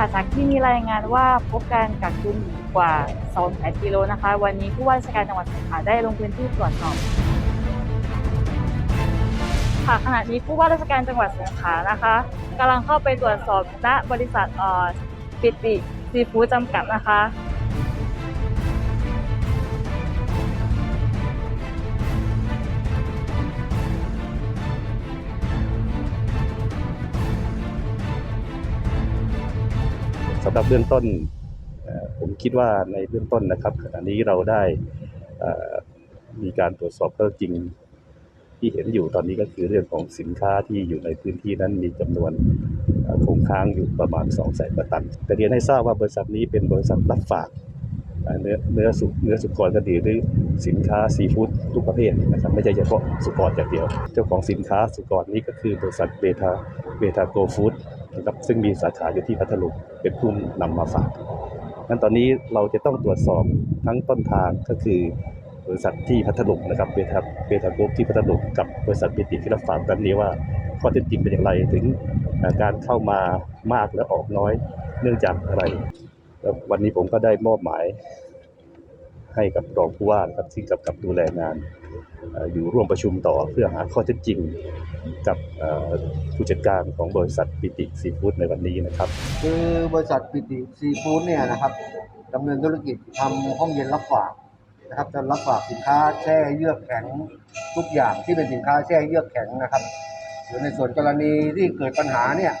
ค่ะจากที่มีรายงานว่าพบการกักตุนหมูกว่า2แสนกิโลนะคะ วันนี้ผู้ว่าราชการจังหวัดสงขลาได้ลงพื้นที่ตรวจสอบค่ะขณะนี้ผู้ว่าราชการจังหวัดสงขลานะคะกำลังเข้าไปตรวจสอบณบริษัทออสปิติซีฟู้ดจำกัดนะคะ สำหรับเบื้องต้นผมคิดว่าในเบื้องต้นนะครับขณะนี้เราได้มีการตรวจสอบข้อเท็จริงที่เห็นอยู่ตอนนี้ก็คือเรื่องของสินค้าที่อยู่ในพื้นที่นั้นมีจำนวนคงค้างอยู่ประมาณ2 0 0แสนกว่าตัน แต่เรียนให้ทราบว่าบริษัทนี้เป็นบริษัทรับฝากเอ่อเนื้อเนื้อสุเนื้อสุกรก็ดีหรือสินค้าซีฟู้ดทุกประเภทนะครับไม่ใช่เฉพาะสุกรอย่างเดียว เจ้าของสินค้าสุกรนี้ก็คือบริษัทเบทาเบทาโกฟู้ด นะครับซึ่งมีสาขาอยู่ที่พัทลุงเป็นผู้นำมาฝากนั้นตอนนี้เราจะต้องตรวจสอบทั้งต้นทางก็คือบริษัทที่พัทลุงนะครับเบทาเบทาโกที่พัทลุงกับบริษัทปิติที่รับฝากแบบนี้ว่าข้อเท็จจริงเป็นอย่างไรถึงการเข้ามามากและออกน้อยเนื่องจากอะไร แล้ววันนี้ผมก็ได้มอบหมาย ให้กับรองผู้ว่านะครับที่กำกับดูแลงานอยู่ร่วมประชุมต่อเพื่อหาข้อเท็จจริงกับผู้จัดการของบริษัทปิติซีฟู้ดในวันนี้นะครับ คือบริษัทปิติซีฟู้ดเนี่ยนะครับดำเนินธุรกิจทำห้องเย็นรับฝากนะครับจะรับฝากสินค้าแช่เยือกแข็งทุกอย่างที่เป็นสินค้าแช่เยือกแข็งนะครับหรือในส่วนกรณีที่เกิดปัญหาเนี่ย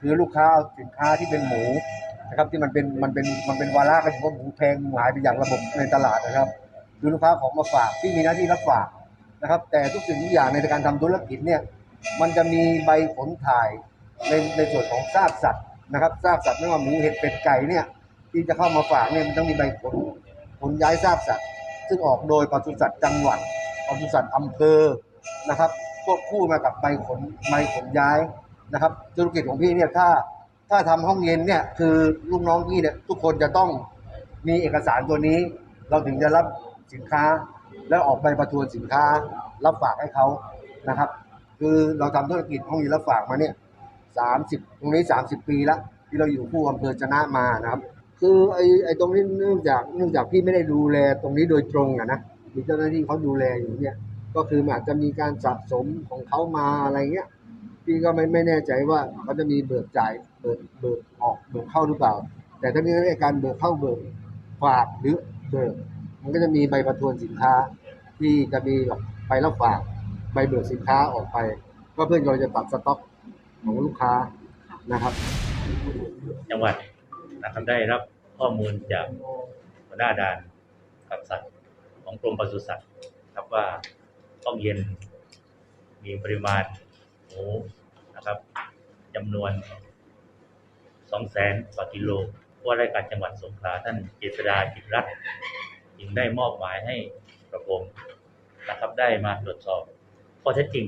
คือลูกค้าเอาสินค้าที่เป็นหมู นะครับที่มันเป็นมันเป็นมันเป็นวาระก็เฉพาะหมูแพงหายไปอย่างระบบในตลาดนะครับคือลูกค้าของมาฝากที่มีหน้าที่รับฝากนะครับ แต่ทุกสิ่งทุกอย่างในการทำธุรกิจเนี่ยมันจะมีใบขนถ่ายในในส่วนของซากสัตว์นะครับซากสัตว์ไม่ว่าหมูเห็ดเป็ดไก่เนี่ยที่จะเข้ามาฝากเนี่ยมันต้องมีใบขนขนย้ายซากสัตว์ซึ่งออกโดยปศุสัตว์จังหวัดปศุสัตว์อำเภอนะครับควบคู่มากับใบขนใบขนย้ายนะครับ ธุรกิจของพี่เนี่ยถ้า ถ้าทำห้องเย็นเนี่ยคือลูกน้องพี่เนี่ยทุกคนจะต้องมีเอกสารตัวนี้ เราถึงจะรับสินค้า แล้วออกใบประทวนสินค้า รับฝากให้เขานะครับ คือเราทำธุรกิจห้องเย็นรับฝากมาเนี่ยสามสิบตรงนี้สามสิบปีล้วที่เราอยู่คู่อำเภอชนะมานะครับ คือไอ้ไอ้ตรงนี้เนื่องจากเนื่องจากพี่ไม่ได้ดูแลตรงนี้โดยตรงอะนะมีเจ้าหน้าที่เขาดูแลอยู่เนี่ยก็คืออาจจะมีการสะสมของเขามาอะไรเงี้ย พี่ก็ไม่ไม่แน่ใจว่าเขาจะมีเบิกจ่ายเบิกเบิกออกเบิกเข้าหรือเปล่า แต่ถ้ามีการเบิกเข้าเบิกฝากหรือเบิกมันก็จะมีใบประทวนสินค้า ที่จะมีแบบใบรับฝากใบเบิกสินค้าออกไป ก็เพื่อเราจะตัดสต็อกของลูกค้านะครับ จังหวัดนะครับได้รับข้อมูลจากหัวหน้าด่านกับสัตว์ของกรมปศุสัตว์ครับว่าห้องเย็นมีปริมาณหมู นะครับจำนวนสองแสนกว่ากิโลว่าราชการจังหวัดสงขลาท่านเจษดาจิตรัตน์จึงได้มอบหมายให้กระผมนะครับได้มาตรวจสอบข้อเท็จจริง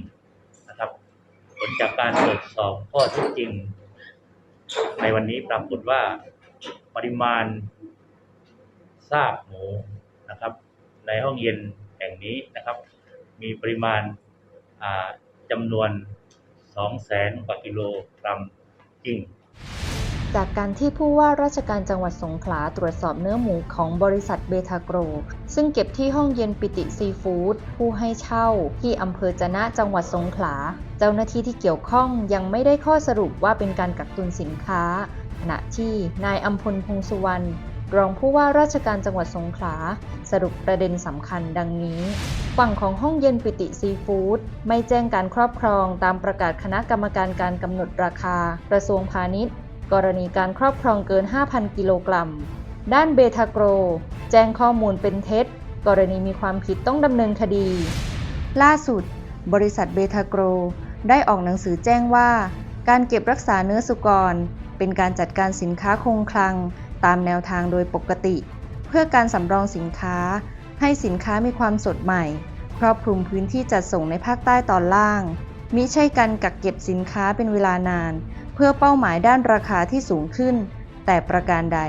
นะครับ ผลจากการตรวจสอบข้อเท็จจริง ในวันนี้ปรากฏว่าปริมาณซากหมูนะครับ ในห้องเย็นแห่งนี้นะครับ มีปริมาณจำนวน 2แสนกว่ากิโลกรัมจริง จากการที่ผู้ว่าราชการจังหวัดสงขลาตรวจสอบเนื้อหมูของบริษัทเบทาโกร ซึ่งเก็บที่ห้องเย็นปิติซีฟู้ดผู้ให้เช่า ที่อำเภอจะนะจังหวัดสงขลา เจ้าหน้าที่ที่เกี่ยวข้องยังไม่ได้ข้อสรุปว่าเป็นการกักตุนสินค้าขณะที่นายอัมพลพงสุวรรณ รองผู้ว่าราชการจังหวัดสงขลา สรุปประเด็นสำคัญดังนี้ ฝั่งของห้องเย็นปิติซีฟู้ดไม่แจ้งการครอบครองตามประกาศคณะกรรมการการกำหนดราคา กระทรวงพาณิชย์ กรณีการครอบครองเกิน 5,000 กิโลกรัม ด้านเบทาโกร แจ้งข้อมูลเป็นเท็จ กรณีมีความผิดต้องดำเนินคดี ล่าสุด บริษัทเบทาโกรได้ออกหนังสือแจ้งว่า การเก็บรักษาเนื้อสุกร เป็นการจัดการสินค้าคงคลัง ตามแนวทางโดยปกติ เพื่อการสำรองสินค้า ให้สินค้ามีความสดใหม่ ครอบคลุมพื้นที่จัดส่งในภาคใต้ตอนล่าง มิใช่การกักเก็บสินค้าเป็นเวลานาน เพื่อเป้าหมายด้านราคาที่สูงขึ้น แต่ประการใด